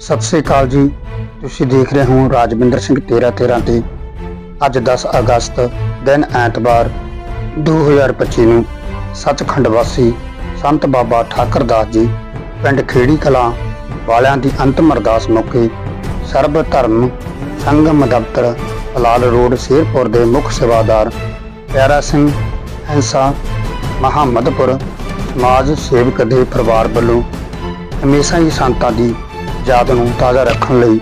ਸਤਿ ਸ੍ਰੀ ਅਕਾਲ ਜੀ। ਤੁਸੀਂ ਦੇਖ ਰਹੇ ਹੋ ਰਾਜਵਿੰਦਰ ਸਿੰਘ 13 13 ਤੇ ਅੱਜ 10 ਅਗਸਤ, ਦਿਨ ਐਤਵਾਰ 2025 ਨੂੰ ਸੱਚਖੰਡ ਵਾਸੀ ਸੰਤ ਬਾਬਾ ਠਾਕਰ ਦਾਸ ਜੀ, ਪਿੰਡ ਖੇੜੀ ਕਲਾਂ ਵਾਲਿਆਂ ਦੀ ਅੰਤਮ ਅਰਦਾਸ ਮੌਕੇ ਸਰਬ ਧਰਮ ਸੰਗਮ ਦਫ਼ਤਰ ਲਾਲ ਰੋਡ, ਸ਼ੇਰਪੁਰ ਦੇ ਮੁੱਖ ਸੇਵਾਦਾਰ ਪਿਆਰਾ ਸਿੰਘ ਹੰਸਾ, ਮਹੰਮਦਪੁਰ ਸਮਾਜ ਸੇਵਕ ਦੇ ਪਰਿਵਾਰ ਵੱਲੋਂ ਹਮੇਸ਼ਾ ਹੀ ਸੰਤਾਂ ਦੀ ਯਾਦ ਨੂੰ ਤਾਜ਼ਾ ਰੱਖਣ ਲਈ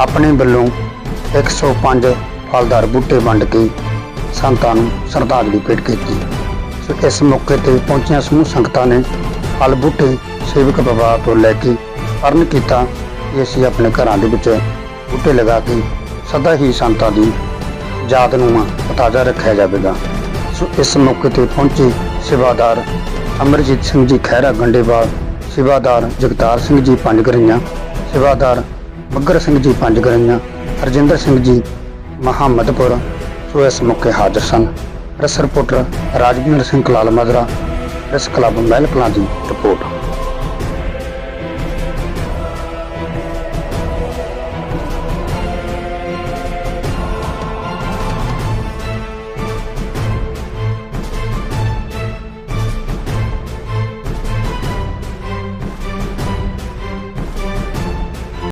ਆਪਣੇ ਵੱਲੋਂ 105 ਫਲਦਾਰ ਬੂਟੇ ਵੰਡ ਕੇ ਸੰਤਾਂ ਨੂੰ ਸ਼ਰਧਾਂਜਲੀ ਭੇਟ ਕੀਤੀ। ਸੋ ਇਸ ਮੌਕੇ ਤੇ ਪਹੁੰਚੀਆਂ ਸਮੂਹ ਸੰਗਤਾਂ ਨੇ ਫਲ ਬੂਟੇ ਸੇਵਕ ਪਰਿਵਾਰ ਤੋਂ ਲੈ ਕੇ ਅਰਨ ਕੀਤਾ ਕਿ ਅਸੀਂ ਆਪਣੇ ਘਰਾਂ ਦੇ ਵਿੱਚ ਬੂਟੇ ਲਗਾ ਕੇ ਸਦਾ ਹੀ ਸੰਤਾਂ ਦੀ ਯਾਦ ਨੂੰ ਤਾਜ਼ਾ ਰੱਖਿਆ ਜਾਵੇਗਾ। ਸੋ ਇਸ ਮੌਕੇ ਤੇ ਪਹੁੰਚੇ ਸੇਵਾਦਾਰ ਅਮਰਜੀਤ ਸਿੰਘ ਜੀ ਖਹਿਰਾ ਗੰਡੇਵਾਲ, ਸੇਵਾਦਾਰ ਜਗਤਾਰ ਸਿੰਘ ਜੀ ਪੰਜ ਗਰਈਆਂ ਸੇਵਾਦਾਰ ਬੱਗਰ ਸਿੰਘ ਜੀ ਪੰਜ ਗਰਈਆਂ ਹਰਜਿੰਦਰ ਸਿੰਘ ਜੀ ਮਹੰਮਦਪੁਰ, ਸੋ ਇਸ ਮੌਕੇ ਹਾਜ਼ਰ ਸਨ। Press reporter Rajwinder Singh Kalal Madra press club Mehal Kalan ਦੀ ਰਿਪੋਰਟ।